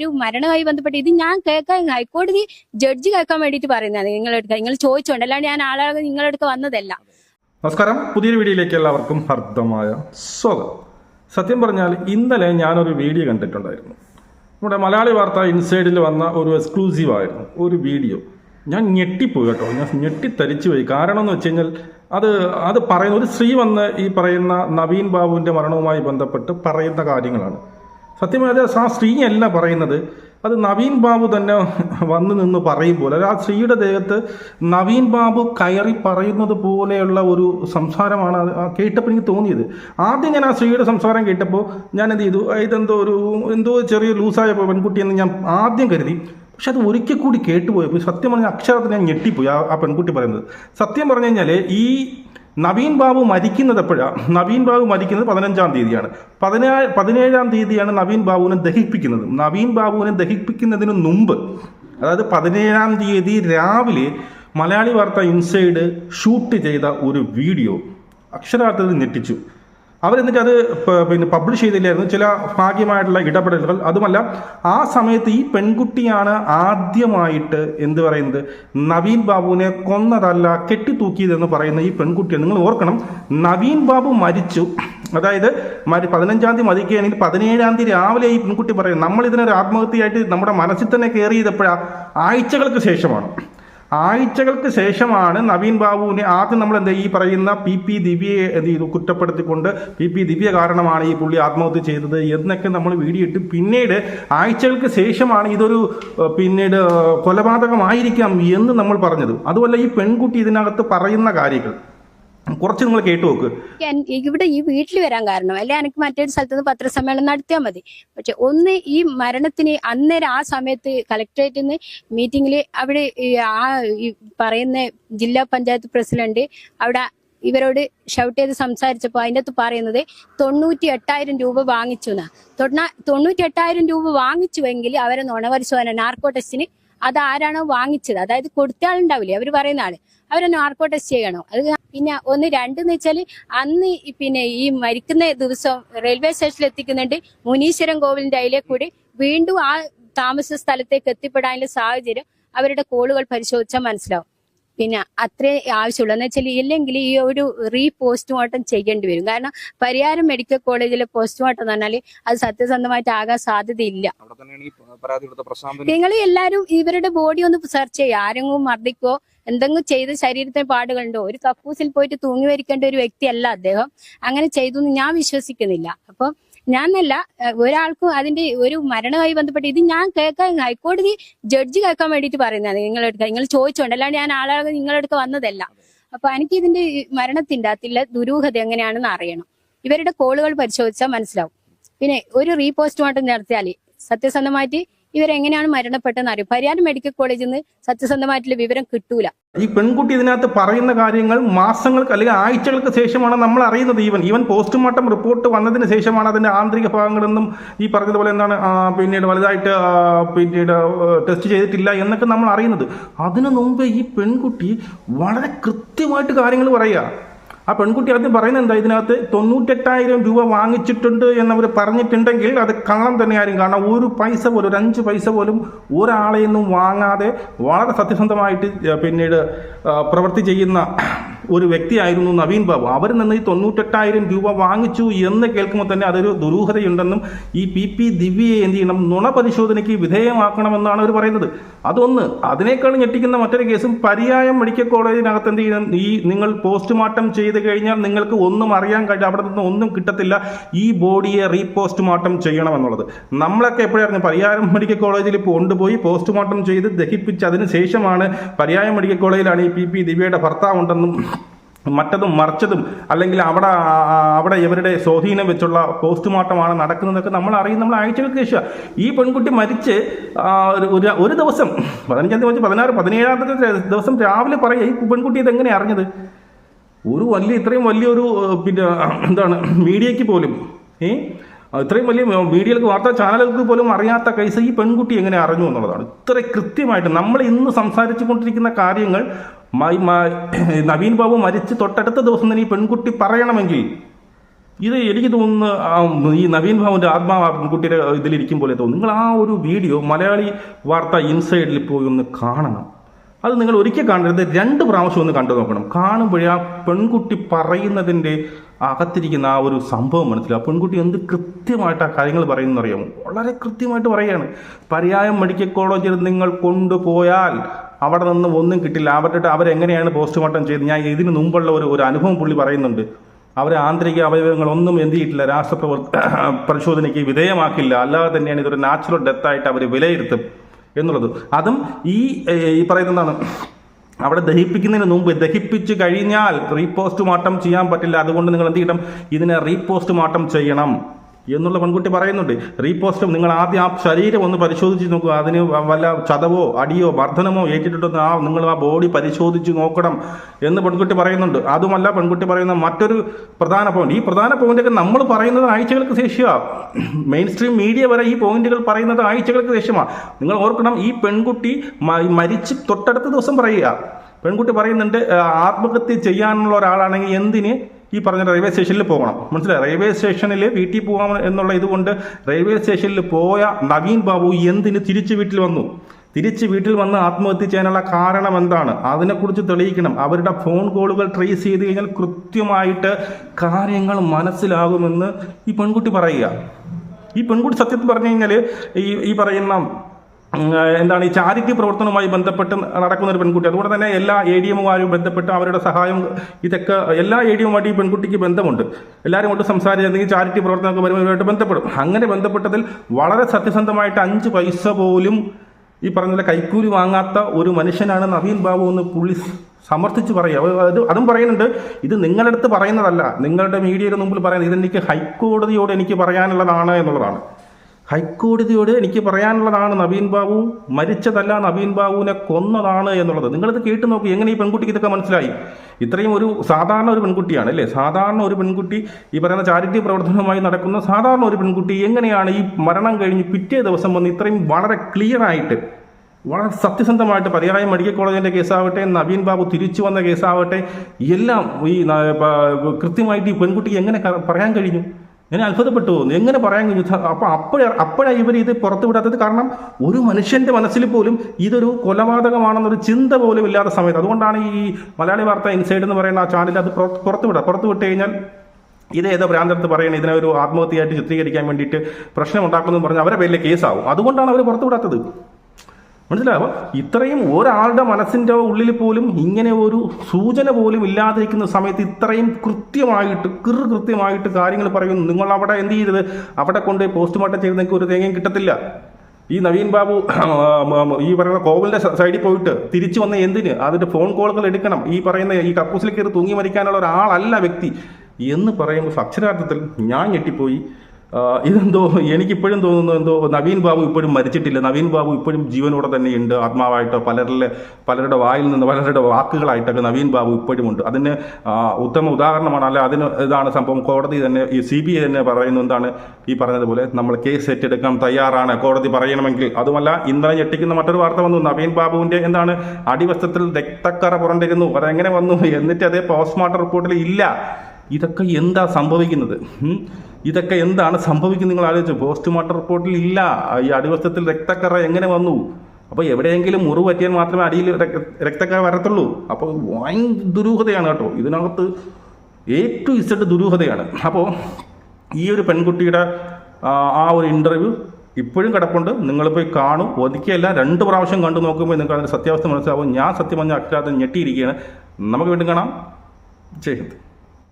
ഒരു മരണവുമായി ബന്ധപ്പെട്ട് ഇത് ഞാൻ കേൾക്കാൻ ഹൈക്കോടതി ജഡ്ജി കേൾക്കാൻ വേണ്ടിയിട്ട് പറയുന്നതാണ്. നിങ്ങളെടുക്ക നിങ്ങൾ ചോദിച്ചോണ്ട് അല്ലാണ്ട് ഞാൻ ആളാകെ നിങ്ങളെടുക്ക വന്നതല്ല. നമസ്കാരം. പുതിയൊരു വീഡിയോയിലേക്ക് എല്ലാവർക്കും ഹർദ്ദമായ സ്വാഗതം. സത്യം പറഞ്ഞാൽ ഇന്നലെ ഞാനൊരു വീഡിയോ കണ്ടിട്ടുണ്ടായിരുന്നു. നമ്മുടെ മലയാളി വാർത്ത ഇൻസൈഡിൽ വന്ന ഒരു എക്സ്ക്ലൂസീവ് ആയിരുന്നു. ഒരു വീഡിയോ. ഞാൻ ഞെട്ടിപ്പോയി കേട്ടോ. ഞാൻ ഞെട്ടിത്തരിച്ചു പോയി. കാരണം എന്ന് വെച്ച് കഴിഞ്ഞാൽ അത് അത് പറയുന്ന ഒരു സ്ത്രീ വന്ന് ഈ പറയുന്ന നവീൻ ബാബുവിന്റെ മരണവുമായി ബന്ധപ്പെട്ട് പറയുന്ന കാര്യങ്ങളാണ്. സത്യമായത് ആ സ്ത്രീ അല്ല പറയുന്നത്. അത് നവീൻ ബാബു തന്നെ വന്ന് നിന്ന് പറയും പോലെ. ആ സ്ത്രീയുടെ ദേഹത്ത് നവീൻ ബാബു കയറി പറയുന്നത് പോലെയുള്ള ഒരു സംസാരമാണ് കേട്ടപ്പോൾ എനിക്ക് തോന്നിയത്. ആദ്യം ഞാൻ ആ സ്ത്രീയുടെ സംസാരം കേട്ടപ്പോൾ ഞാൻ എന്ത് ചെയ്തു? ഇതെന്തോ ഒരു എന്തോ ചെറിയ ലൂസായ പെൺകുട്ടിയെന്ന് ഞാൻ ആദ്യം കരുതി. പക്ഷെ അത് ഒരിക്കൽ കൂടി കേട്ടുപോയപ്പോൾ സത്യം പറഞ്ഞാൽ അക്ഷരത്തിൽ ഞാൻ ഞെട്ടിപ്പോയി ആ പെൺകുട്ടി പറയുന്നത്. സത്യം പറഞ്ഞു കഴിഞ്ഞാൽ ഈ നവീൻ ബാബു മരിക്കുന്നത് എപ്പോഴാണ് നവീൻ ബാബു മരിക്കുന്നത് പതിനഞ്ചാം തീയതിയാണ്. പതിനേഴ് പതിനേഴാം തീയതിയാണ് നവീൻ ബാബുവിനെ ദഹിപ്പിക്കുന്നത്. നവീൻ ബാബുവിനെ ദഹിപ്പിക്കുന്നതിന് മുമ്പ് അതായത് പതിനേഴാം തീയതി രാവിലെ മലയാളി വാർത്ത ഇൻസൈഡ് ഷൂട്ട് ചെയ്ത ഒരു വീഡിയോ അക്ഷരാർത്ഥത്തിൽ ഞെട്ടിച്ചു. അവരെന്നിട്ട് അത് പിന്നെ പബ്ലിഷ് ചെയ്തില്ലായിരുന്നു. ചില ഭാഗ്യമായിട്ടുള്ള ഇടപെടലുകൾ. അതുമല്ല ആ സമയത്ത് ഈ പെൺകുട്ടിയാണ് ആദ്യമായിട്ട് എന്ത് പറയുന്നത്? നവീൻ ബാബുവിനെ കൊന്നതല്ല കെട്ടിത്തൂക്കിയതെന്ന് പറയുന്ന ഈ പെൺകുട്ടിയെ നിങ്ങൾ ഓർക്കണം. നവീൻ ബാബു മരിച്ചു. അതായത് മരി പതിനഞ്ചാം തീയതി മരിക്കുകയാണെങ്കിൽ പതിനേഴാം തീയതി രാവിലെ ഈ പെൺകുട്ടി പറയും നമ്മൾ ഇതിനൊരു ആത്മഹത്യയായിട്ട് നമ്മുടെ മനസ്സിൽ തന്നെ കയറി ചെയ്തപ്പോഴാണ് ആഴ്ചകൾക്ക് ശേഷമാണ്. ആഴ്ചകൾക്ക് ശേഷമാണ് നവീൻ ബാബുവിനെ ആദ്യം നമ്മൾ എന്താ ഈ പറയുന്ന പി പി ദിവ്യയെ എന്ത് ചെയ്തു? കുറ്റപ്പെടുത്തിക്കൊണ്ട് പി പി ദിവ്യ കാരണമാണ് ഈ പുള്ളി ആത്മഹത്യ ചെയ്തത് എന്നൊക്കെ നമ്മൾ വീഡിയോ ഇട്ട്. പിന്നീട് ആഴ്ചകൾക്ക് ശേഷമാണ് ഇതൊരു പിന്നീട് കൊലപാതകമായിരിക്കാം എന്ന് നമ്മൾ പറഞ്ഞത്. അതുമല്ല ഈ പെൺകുട്ടി ഇതിനകത്ത് പറയുന്ന കാര്യങ്ങൾ. കുറച്ച് നിങ്ങൾ കേട്ടു നോക്ക്. ഇവിടെ ഈ വീട്ടിൽ വരാൻ കാരണം അല്ലെ എനിക്ക് മറ്റൊരു സ്ഥലത്ത് നിന്ന് പത്രസമ്മേളനം നടത്തിയാൽ മതി. പക്ഷെ ഒന്ന് ഈ മരണത്തിന് അന്നേരം ആ സമയത്ത് കളക്ടറേറ്റിൽ നിന്ന് മീറ്റിംഗിൽ അവിടെ ആ പറയുന്ന ജില്ലാ പഞ്ചായത്ത് പ്രസിഡന്റ് അവിടെ ഇവരോട് ഷൗട്ട് ചെയ്ത് സംസാരിച്ചപ്പോൾ അതിന്റെ അകത്ത് പറയുന്നത് തൊണ്ണൂറ്റി എട്ടായിരം രൂപ വാങ്ങിച്ചു എന്നാ. തൊണ്ണാ തൊണ്ണൂറ്റി എട്ടായിരം രൂപ വാങ്ങിച്ചുവെങ്കിൽ അവരെ നുണപരിശോധന നാർക്കോ ടെസ്റ്റിന് അത് ആരാണോ വാങ്ങിച്ചത്. അതായത് കൊടുത്ത ആളുണ്ടാവില്ലേ? അവർ പറയുന്ന ആൾ. അവരെ നാർക്കോ ടെസ്റ്റ് ചെയ്യണോ? അത് പിന്നെ ഒന്ന് രണ്ടെന്ന് വെച്ചാൽ അന്ന് പിന്നെ ഈ മരിക്കുന്ന ദിവസം റെയിൽവേ സ്റ്റേഷനിൽ എത്തിക്കുന്നുണ്ട് മുനീശ്വരൻ കോവിലിന്റെ അതിലെ കൂടി വീണ്ടും ആ താമസ സ്ഥലത്തേക്ക് എത്തിപ്പെടാനുള്ള സാഹചര്യം അവരുടെ കോളുകൾ പരിശോധിച്ചാൽ മനസ്സിലാവും. പിന്നെ അത്രേ ആവശ്യമുള്ളൂ. എന്ന് വെച്ചാൽ ഇല്ലെങ്കിൽ ഈ ഒരു റീ പോസ്റ്റ്മോർട്ടം ചെയ്യേണ്ടി വരും. കാരണം പരിയാരം മെഡിക്കൽ കോളേജിലെ പോസ്റ്റ്മോർട്ടം എന്ന് പറഞ്ഞാൽ അത് സത്യസന്ധമായിട്ട് ആകാൻ സാധ്യതയില്ല. നിങ്ങൾ എല്ലാവരും ഇവരുടെ ബോഡി ഒന്ന് സെർച്ച് ചെയ്യുക. ആരെങ്കിലും മർദ്ദിക്കോ എന്തെങ്കിലും ചെയ്ത് ശരീരത്തിന് പാടുകളുണ്ടോ? ഒരു കക്കൂസിൽ പോയിട്ട് തൂങ്ങി വരിക്കേണ്ട ഒരു വ്യക്തിയല്ല അദ്ദേഹം. അങ്ങനെ ചെയ്തു എന്ന് ഞാൻ വിശ്വസിക്കുന്നില്ല. അപ്പോൾ ഞാനല്ല ഒരാൾക്കും അതിന്റെ ഒരു മരണവുമായി ബന്ധപ്പെട്ട് ഇത് ഞാൻ കേൾക്കാൻ ഹൈക്കോടതി ജഡ്ജി കേൾക്കാൻ വേണ്ടിയിട്ട് പറയുന്നതാണ് നിങ്ങളെടുക്ക നിങ്ങൾ ചോദിച്ചോണ്ട് അല്ലാണ്ട് ഞാൻ ആളാകെ നിങ്ങളെടുക്ക വന്നതല്ല. അപ്പൊ എനിക്ക് ഇതിന്റെ മരണത്തിന്റെ അകത്തുള്ള ദുരൂഹത എങ്ങനെയാണെന്ന് അറിയണം. ഇവരുടെ കോളുകൾ പരിശോധിച്ചാൽ മനസ്സിലാവും. പിന്നെ ഒരു റീപോസ്റ്റ്മോർട്ടം നടത്തിയാൽ സത്യസന്ധമായിട്ട് ഇവരെങ്ങനെയാണ് മരണപ്പെട്ടതെന്ന് അറിയും. പരിയാരം മെഡിക്കൽ കോളേജിൽ നിന്ന് സത്യസന്ധമായിട്ടുള്ള വിവരം കിട്ടൂല. ഈ പെൺകുട്ടി ഇതിനകത്ത് പറയുന്ന കാര്യങ്ങൾ മാസങ്ങൾക്ക് അല്ലെങ്കിൽ ആഴ്ചകൾക്ക് ശേഷമാണ് നമ്മൾ അറിയുന്നത് ഈവൻ ഈവൻ പോസ്റ്റ്മോർട്ടം റിപ്പോർട്ട് വന്നതിന് ശേഷമാണ് അതിന്റെ ആന്തരിക ഭാഗങ്ങളെന്നും ഈ പറഞ്ഞതുപോലെ എന്താണ് പിന്നീട് വലുതായിട്ട് പിന്നീട് ടെസ്റ്റ് ചെയ്തിട്ടില്ല എന്നൊക്കെ നമ്മൾ അറിയുന്നത്. അതിനു മുമ്പേ ഈ പെൺകുട്ടി വളരെ കൃത്യമായിട്ട് കാര്യങ്ങൾ പറയുക. ആ പെൺകുട്ടി ആദ്യം പറയുന്നത് എന്താ? ഇതിനകത്ത് തൊണ്ണൂറ്റെട്ടായിരം രൂപ വാങ്ങിച്ചിട്ടുണ്ട് എന്നവർ പറഞ്ഞിട്ടുണ്ടെങ്കിൽ അത് കള്ളം തന്നെയായിരിക്കും കാരണം ഒരു പൈസ പോലും ഒരു അഞ്ച് പൈസ പോലും ഒരാളെയൊന്നും വാങ്ങാതെ വളരെ സത്യസന്ധമായിട്ട് പിന്നീട് പ്രവൃത്തി ചെയ്യുന്ന ഒരു വ്യക്തിയായിരുന്നു നവീൻ ബാബു. അവരിൽ നിന്ന് ഈ തൊണ്ണൂറ്റെട്ടായിരം രൂപ വാങ്ങിച്ചു എന്ന് കേൾക്കുമ്പോൾ തന്നെ അതൊരു ദുരൂഹതയുണ്ടെന്നും ഈ പി പി ദിവ്യയെ എന്ത് ചെയ്യണം? നുണ പരിശോധനയ്ക്ക് വിധേയമാക്കണമെന്നാണ് അവർ പറയുന്നത്. അതൊന്ന് അതിനേക്കാൾ ഞെട്ടിക്കുന്ന മറ്റൊരു കേസും പര്യായം മെഡിക്കൽ കോളേജിനകത്ത് എന്ത് ചെയ്യണം? ഈ നിങ്ങൾ പോസ്റ്റ്മോർട്ടം ചെയ്ത് കഴിഞ്ഞാൽ നിങ്ങൾക്ക് ഒന്നും അറിയാൻ കഴിയും അവിടെ നിന്ന് ഒന്നും കിട്ടത്തില്ല. ഈ ബോഡിയെ റീപോസ്റ്റ്മോർട്ടം ചെയ്യണമെന്നുള്ളത്. നമ്മളൊക്കെ എപ്പോഴായിരുന്നു പര്യായം മെഡിക്കൽ കോളേജിൽ കൊണ്ടുപോയി പോസ്റ്റ്മോർട്ടം ചെയ്ത് ദഹിപ്പിച്ച് അതിന് ശേഷമാണ് പര്യായം മെഡിക്കൽ കോളേജിലാണ് ഈ പി പി ദിവ്യയുടെ ഭർത്താവ് ഉണ്ടെന്നും മറ്റതും മറിച്ചതും അല്ലെങ്കിൽ അവിടെ അവിടെ ഇവരുടെ സ്വാധീനം വെച്ചുള്ള പോസ്റ്റ്മോർട്ടമാണ് നടക്കുന്നതൊക്കെ നമ്മൾ അറിയും നമ്മൾ ആഴ്ചകൾക്ക് ശേഷം ഈ പെൺകുട്ടി മരിച്ച് ഒരു- ഒരു ദിവസം പതിനഞ്ചാം തീയതി പതിനാറ് പതിനേഴാമത്തെ ദിവസം രാവിലെ പറയുക ഈ പെൺകുട്ടി ഇതെങ്ങനെ അറിഞ്ഞത്? ഒരു വലിയ ഇത്രയും വലിയൊരു പിന്നെ എന്താണ് മീഡിയയ്ക്ക് പോലും ഏ? ഇത്രയും വലിയ മീഡിയകൾക്ക് വാർത്താ ചാനലുകൾക്ക് പോലും അറിയാത്ത കേസ് ഈ പെൺകുട്ടി എങ്ങനെ അറിഞ്ഞു എന്നുള്ളതാണ്. ഇത്ര കൃത്യമായിട്ട് നമ്മൾ ഇന്ന് സംസാരിച്ചു കൊണ്ടിരിക്കുന്ന കാര്യങ്ങൾ നവീൻ ബാബു മരിച്ച് തൊട്ടടുത്ത ദിവസം തന്നെ ഈ പെൺകുട്ടി പറയണമെങ്കിൽ ഇത് എനിക്ക് തോന്നുന്നു ഈ നവീൻ ബാബുവിന്റെ ആത്മാവ് ആ പെൺകുട്ടിയുടെ ഇതിലിരിക്കും പോലെ തോന്നുന്നു. നിങ്ങൾ ആ ഒരു വീഡിയോ മലയാളി വാർത്ത ഇൻസൈഡിൽ പോയി ഒന്ന് കാണണം. അത് നിങ്ങൾ ഒരിക്കൽ കാണരുത് രണ്ട് പ്രാവശ്യം ഒന്ന് കണ്ടു നോക്കണം. കാണുമ്പോഴേ ആ പെൺകുട്ടി പറയുന്നതിന്റെ അകത്തിരിക്കുന്ന ആ ഒരു സംഭവം മനസ്സിലാവും. പെൺകുട്ടി എന്ത് കൃത്യമായിട്ട് ആ കാര്യങ്ങൾ പറയുന്നത് അറിയാമോ? വളരെ കൃത്യമായിട്ട് പറയുകയാണ്. പര്യായം മെഡിക്കൽ കോളേജിൽ നിങ്ങൾ കൊണ്ടുപോയാൽ അവിടെ നിന്ന് ഒന്നും കിട്ടില്ല. അവരുടെ അവരെങ്ങനെയാണ് പോസ്റ്റ്മോർട്ടം ചെയ്ത് ഞാൻ ഇതിന് മുമ്പുള്ള ഒരു ഒരു അനുഭവം പുള്ളി പറയുന്നുണ്ട്. അവരെ ആന്തരിക അവയവങ്ങളൊന്നും എന്ത് ചെയ്തിട്ടില്ല. രാഷ്ട്രപ്രവർ പരിശോധനയ്ക്ക് വിധേയമാക്കില്ല. അല്ലാതെ തന്നെയാണ് ഇതൊരു നാച്ചുറൽ ഡെത്തായിട്ട് അവർ വിലയിരുത്തും എന്നുള്ളത്. അതും ഈ ഈ പറയുന്നതാണ്. അവിടെ ദഹിപ്പിക്കുന്നതിന് മുമ്പ് ദഹിപ്പിച്ച് കഴിഞ്ഞാൽ റീപോസ്റ്റ് മാറ്റം ചെയ്യാൻ പറ്റില്ല. അതുകൊണ്ട് നിങ്ങൾ എന്ത് ചെയ്യണം? ഇതിനെ റീപോസ്റ്റ് മാറ്റം ചെയ്യണം. എന്നുള്ള പെൺകുട്ടി പറയുന്നുണ്ട്. റീപോസ്റ്റും നിങ്ങൾ ആദ്യം ആ ശരീരം ഒന്ന് പരിശോധിച്ച് നോക്കുക. അതിന് വല്ല ചതവോ അടിയോ വർധനമോ ഏറ്റിട്ടുണ്ടെന്ന് ആ നിങ്ങൾ ആ ബോഡി പരിശോധിച്ച് നോക്കണം എന്ന് പെൺകുട്ടി പറയുന്നുണ്ട്. അതുമല്ല പെൺകുട്ടി പറയുന്ന മറ്റൊരു പ്രധാന പോയിന്റ് ഈ പ്രധാന പോയിന്റൊക്കെ നമ്മൾ പറയുന്നത് ആഴ്ചകൾക്ക് ശേഷമാണ് മെയിൻ സ്ട്രീം മീഡിയ വരെ ഈ പോയിന്റുകൾ പറയുന്നത് ആഴ്ചകൾക്ക് ശേഷമാണ് നിങ്ങൾ ഓർക്കണം ഈ പെൺകുട്ടി മരിച്ച് തൊട്ടടുത്ത ദിവസം പറയുക. പെൺകുട്ടി പറയുന്നുണ്ട് ആത്മഹത്യ ചെയ്യാനുള്ള ഒരാളാണെങ്കിൽ എന്തിന്? ഈ പറഞ്ഞ റെയിൽവേ സ്റ്റേഷനിൽ പോകണം. മനസ്സിലായി? റെയിൽവേ സ്റ്റേഷനിൽ വീട്ടിൽ പോകാം എന്നുള്ള ഇതുകൊണ്ട് റെയിൽവേ സ്റ്റേഷനിൽ പോയ നവീൻ ബാബു എന്തിന് തിരിച്ചു വീട്ടിൽ വന്നു? തിരിച്ച് വീട്ടിൽ വന്ന് ആത്മഹത്യ ചെയ്യാനുള്ള കാരണം എന്താണ്? അതിനെക്കുറിച്ച് തെളിയിക്കണം. അവരുടെ ഫോൺ കോളുകൾ ട്രേസ് ചെയ്ത് കഴിഞ്ഞാൽ കൃത്യമായിട്ട് കാര്യങ്ങൾ മനസ്സിലാകുമെന്ന് ഈ പെൺകുട്ടി പറയുക. ഈ പെൺകുട്ടി സത്യത്തിൽ പറഞ്ഞു കഴിഞ്ഞാൽ ഈ ഈ പറയുന്ന എന്താണ് ഈ ചാരിറ്റി പ്രവർത്തനവുമായി ബന്ധപ്പെട്ട് നടക്കുന്ന ഒരു പെൺകുട്ടി. അതുകൊണ്ട് തന്നെ എല്ലാ എ ഡി എമ്മുമായും ബന്ധപ്പെട്ട് അവരുടെ സഹായം ഇതൊക്കെ എല്ലാ എ ഡി എമ്മുമായിട്ട് ഈ പെൺകുട്ടിക്ക് ബന്ധമുണ്ട്. എല്ലാവരും കൊണ്ട് സംസാരിച്ചിരുന്നെങ്കിൽ ചാരിറ്റി പ്രവർത്തനമൊക്കെ വരുമ്പോഴായിട്ട് ബന്ധപ്പെടും. അങ്ങനെ ബന്ധപ്പെട്ടതിൽ വളരെ സത്യസന്ധമായിട്ട് അഞ്ച് പൈസ പോലും ഈ പറഞ്ഞ കൈക്കൂലി വാങ്ങാത്ത ഒരു മനുഷ്യനാണ് നവീൻ ബാബു എന്ന് പുള്ളി സമർത്ഥിച്ച് പറയുക. അത് അതും പറയുന്നുണ്ട് ഇത് നിങ്ങളുടെ അടുത്ത് പറയുന്നതല്ല. നിങ്ങളുടെ മീഡിയയുടെ മുമ്പിൽ പറയുന്നത് ഇതെനിക്ക് ഹൈക്കോടതിയോട് എനിക്ക് പറയാനുള്ളതാണ് എന്നുള്ളതാണ്. ഹൈക്കോടതിയോട് എനിക്ക് പറയാനുള്ളതാണ് നവീൻ ബാബു മരിച്ചതല്ല നവീൻ ബാബുവിനെ കൊന്നതാണ് എന്നുള്ളത്. നിങ്ങളിത് കേട്ട് നോക്കി എങ്ങനെ ഈ പെൺകുട്ടിക്ക് ഇതൊക്കെ മനസ്സിലായി? ഇത്രയും ഒരു സാധാരണ ഒരു പെൺകുട്ടിയാണ് അല്ലേ? സാധാരണ ഒരു പെൺകുട്ടി ഈ പറയുന്ന ചാരിറ്റി പ്രവർത്തനവുമായി നടക്കുന്ന സാധാരണ ഒരു പെൺകുട്ടി എങ്ങനെയാണ് ഈ മരണം കഴിഞ്ഞ് പിറ്റേ ദിവസം വന്ന് ഇത്രയും വളരെ ക്ലിയർ ആയിട്ട് വളരെ സത്യസന്ധമായിട്ട് പര്യായം മെഡിക്കൽ കോളേജിന്റെ കേസാവട്ടെ നവീൻ ബാബു തിരിച്ചു വന്ന കേസാവട്ടെ എല്ലാം ഈ കൃത്യമായിട്ട് ഈ പെൺകുട്ടിക്ക് എങ്ങനെ പറയാൻ കഴിഞ്ഞു? ഞാൻ അത്ഭുതപ്പെട്ടു. പോകുന്നു എങ്ങനെ പറയാൻ കഴിഞ്ഞു അപ്പോൾ അപ്പോഴ അപ്പോഴാണ് ഇവർ ഇത് പുറത്തു വിടാത്തത്. കാരണം ഒരു മനുഷ്യന്റെ മനസ്സിൽ പോലും ഇതൊരു കൊലപാതകമാണെന്നൊരു ചിന്ത പോലും ഇല്ലാത്ത സമയത്ത്. അതുകൊണ്ടാണ് ഈ മലയാളി വാർത്ത ഇൻസൈഡ് എന്ന് പറയുന്ന ആ ചാനൽ അത് പുറത്ത് വിടുക പുറത്തു വിട്ട് കഴിഞ്ഞാൽ ഇത് ഏതോ ഭ്രാന്തടുത്ത് പറയണേ ഇതിനെ ഒരു ആത്മഹത്യയായിട്ട് ചിത്രീകരിക്കാൻ വേണ്ടിയിട്ട് പ്രശ്നം ഉണ്ടാക്കുന്നു എന്ന് പറഞ്ഞ് അവരെ പേരിലെ കേസാവും. അതുകൊണ്ടാണ് അവർ പുറത്തു വിടാത്തത്. മനസ്സിലാവും ഇത്രയും ഒരാളുടെ മനസ്സിന്റെ ഉള്ളിൽ പോലും ഇങ്ങനെ ഒരു സൂചന പോലും ഇല്ലാതിരിക്കുന്ന സമയത്ത് ഇത്രയും കൃത്യമായിട്ട് കിറു കൃത്യമായിട്ട് കാര്യങ്ങൾ പറയുന്നു. നിങ്ങൾ അവിടെ എന്ത് ചെയ്തത്? അവിടെ കൊണ്ട് പോസ്റ്റ്മോർട്ടം ചെയ്ത് നിങ്ങൾക്ക് ഒരു തേങ്ങയും കിട്ടത്തില്ല. ഈ നവീൻ ബാബു ഈ പറയുന്ന കോവിലിന്റെ സൈഡിൽ പോയിട്ട് തിരിച്ചു വന്ന എന്തിന്? അതിന്റെ ഫോൺ കോളുകൾ എടുക്കണം. ഈ പറയുന്ന ഈ കക്കൂസിൽ കയറി തൂങ്ങി മരിക്കാനുള്ള ഒരാളല്ല വ്യക്തി. എന്ന് പറയുമ്പോൾ അക്ഷരാർത്ഥത്തിൽ ഞാൻ ഞെട്ടിപ്പോയി. ഇതെന്തോ എനിക്കിപ്പോഴും തോന്നുന്നു എന്തോ നവീൻ ബാബു ഇപ്പോഴും മരിച്ചിട്ടില്ല. നവീൻ ബാബു ഇപ്പോഴും ജീവനോടെ തന്നെയുണ്ട്. ആത്മാവായിട്ടോ പലരുടെ പലരുടെ വായിൽ നിന്ന് പലരുടെ വാക്കുകളായിട്ടൊക്കെ നവീൻ ബാബു ഇപ്പോഴും ഉണ്ട്. അതിന് ഉത്തമ ഉദാഹരണമാണ്. അല്ല അതിന് ഇതാണ് സംഭവം. കോടതി തന്നെ ഈ സി ബി ഐ തന്നെ പറയുന്നു എന്താണ് ഈ പറഞ്ഞതുപോലെ നമ്മൾ കേസ് ഏറ്റെടുക്കാൻ തയ്യാറാണ്. കോടതി പറയണമെങ്കിൽ. അതുമല്ല ഇന്നലെ ഞെട്ടിക്കുന്ന മറ്റൊരു വാർത്ത വന്നു. നവീൻ ബാബുവിന്റെ എന്താണ് അടിവസ്ത്രത്തിൽ രക്തക്കറ പുറണ്ടിരുന്നു അതെങ്ങനെ വന്നു? എന്നിട്ട് അതേ പോസ്റ്റ്മോർട്ടം റിപ്പോർട്ടിൽ ഇല്ല. ഇതൊക്കെ എന്താ സംഭവിക്കുന്നത്? ഇതൊക്കെ എന്താണ് സംഭവിക്കുന്നത് നിങ്ങൾ ആലോചിച്ചു? പോസ്റ്റ്മോർട്ടം റിപ്പോർട്ടിൽ ഇല്ല. ഈ അടിവസ്ത്രത്തിൽ രക്തക്കറ എങ്ങനെ വന്നു? അപ്പോൾ എവിടെയെങ്കിലും മുറിവ് പറ്റിയാൽ മാത്രമേ അടിയിൽ രക്തക്കറ വരത്തുള്ളൂ. അപ്പോൾ ഭയങ്കര ദുരൂഹതയാണ് കേട്ടോ. ഇതിനകത്ത് ഏറ്റവും ഇസഡ് ദുരൂഹതയാണ്. അപ്പോൾ ഈ ഒരു പെൺകുട്ടിയുടെ ആ, ഒരു ഇന്റർവ്യൂ ഇപ്പോഴും കിടപ്പുണ്ട്. നിങ്ങൾ പോയി കാണും. ഒതുക്കിയല്ല. രണ്ട് പ്രാവശ്യം കണ്ടു നോക്കുമ്പോൾ നിങ്ങൾക്ക് അതിന്റെ സത്യാവസ്ഥ മനസ്സിലാവും. ഞാൻ സത്യം പറഞ്ഞ അക്കാലത്ത് ഞെട്ടിയിരിക്കുകയാണ്. നമുക്ക് വീണ്ടും കാണാം. ജയ്